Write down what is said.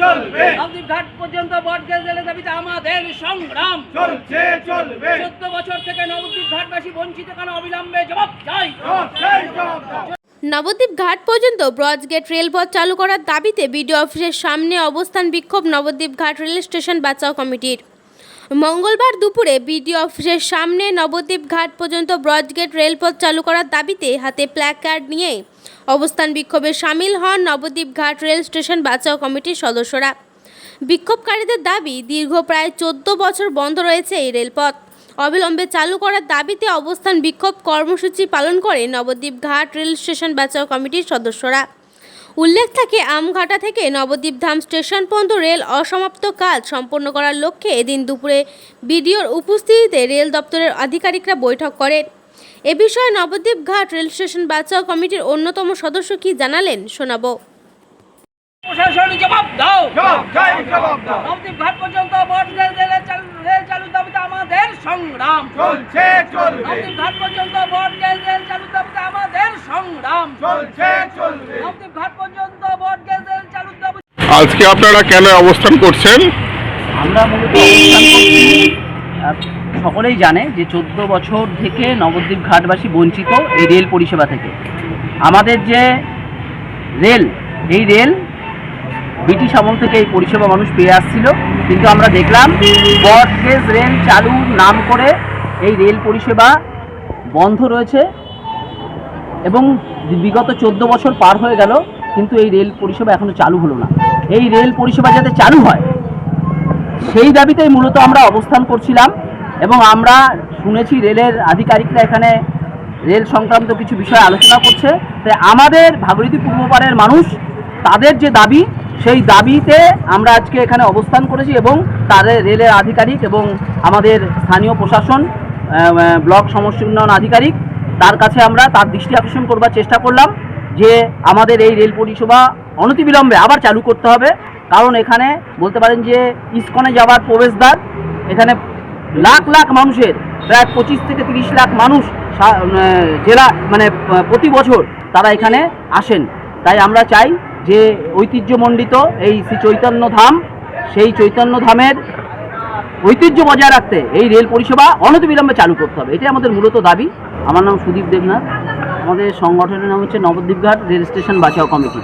চলবে নবদ্বীপ ঘাট পর্যন্ত ব্রজ জেলের দাবিতে আমাদের সংগ্রাম। চলছে চলবে। চোদ্দ বছর থেকে নবদ্বীপ ঘাটবাসী বঞ্চিত কেন অবিলম্বে জবাব চাই। জবাব চাই, জবাব দাও। নবদ্বীপ ঘাট পর্যন্ত ব্রজগেট রেলপথ চালু করার দাবিতে বিডিও অফিসের সামনে অবস্থান বিক্ষোভ নবদ্বীপ ঘাট রেল স্টেশন বাঁচাও কমিটির। মঙ্গলবার দুপুরে বিডিও অফিসের সামনে নবদ্বীপ ঘাট পর্যন্ত ব্রজগেট রেলপথ চালু করার দাবিতে হাতে প্ল্যাকার্ড নিয়ে অবস্থান বিক্ষোভে সামিল হন নবদ্বীপ ঘাট রেল স্টেশন বাঁচাও কমিটির সদস্যরা। বিক্ষোভকারীদের দাবি, দীর্ঘ প্রায় চোদ্দ বছর বন্ধ রয়েছে এই রেলপথ। অবিলম্বে চালু করার দাবিতে অবস্থান বিক্ষোভ কর্মসূচি পালন করে নবদ্বীপ ঘাট রেল স্টেশন বাঁচাও কমিটির সদস্যরা। উল্লেখ থাকে আমঘাটা থেকে নবদ্বীপ ধাম স্টেশন পর্যন্ত রেল অসমাপ্ত কাজ সম্পন্ন করার লক্ষ্যে এদিন দুপুরে বিডিওর উপস্থিতিতে রেল দপ্তরের আধিকারিকরা বৈঠক করেন। এ বিষয়ে নবদ্বীপ ঘাট রেল স্টেশন বাঁচাও কমিটির অন্যতম সদস্য কি জানালেন শোনাবো। প্রশাসন জবাব দাও জবাব চাই, জবাব দাও। নবদ্বীপ ঘাট পর্যন্ত বট গ্যাস রেলের চালু রেল চালুর দাবিতে আমাদের সংগ্রাম চলছে চলবে। ঘাট পর্যন্ত গ্যাস রেল চালুর দাবিতে আমাদের সংগ্রাম। চলছে চলবে। ঘাট পর্যন্ত গ্যাস রেল চালুর দাবিতে আজকে আপনারা কেন অবস্থান করছেন? আমরা মূলত অবস্থান করছি সকলেই জানে যে চোদ্দ বছর থেকে নবদ্বীপ ঘাটবাসী বঞ্চিত এই রেল পরিষেবা থেকে। আমাদের যে রেল এই রেল ব্রিটিশ আমল থেকে এই পরিষেবা মানুষ পেয়ে আসছিল। কিন্তু আমরা দেখলাম বটগেজ রেল চালুর নাম করে এই রেল পরিষেবা বন্ধ রয়েছে এবং বিগত চোদ্দ বছর পার হয়ে গেল, কিন্তু এই রেল পরিষেবা এখনও চালু হলো না। এই রেল পরিষেবা যাতে চালু হয়, সেই দাবিতেই মূলত আমরা অবস্থান করছিলাম এবং আমরা শুনেছি রেলের আধিকারিকরা এখানে রেল সংক্রান্ত কিছু বিষয় আলোচনা করছে। তাই আমাদের ভাগীরথী পূর্বপাড়ের মানুষ, তাদের যে দাবি, সেই দাবিতে আমরা আজকে এখানে অবস্থান করেছি এবং তাদের রেলের আধিকারিক এবং আমাদের স্থানীয় প্রশাসন ব্লক সমষ্টি উন্নয়ন আধিকারিক, তার কাছে আমরা তার দৃষ্টি আকর্ষণ করবার চেষ্টা করলাম যে আমাদের এই রেল পরিষেবা অনতিবিলম্বে আবার চালু করতে হবে। কারণ এখানে বলতে পারেন যে ইস্কনে যাওয়ার প্রবেশদ্বার, এখানে লাখ লাখ মানুষের, প্রায় পঁচিশ থেকে তিরিশ লাখ মানুষ জেলা মানে প্রতি বছর তারা এখানে আসেন। তাই আমরা চাই যে ঐতিহ্যমণ্ডিত এই শ্রী চৈতন্য ধাম, সেই চৈতন্য ধামের ঐতিহ্য বজায় রাখতে এই রেল পরিষেবা অনতিবিলম্বে চালু করতে হবে। এটাই আমাদের মূলত দাবি। আমার নাম সুদীপ দেবনাথ। আমাদের সংগঠনের নাম হচ্ছে নবদ্বীপঘাট রেল স্টেশন বাঁচাও কমিটি।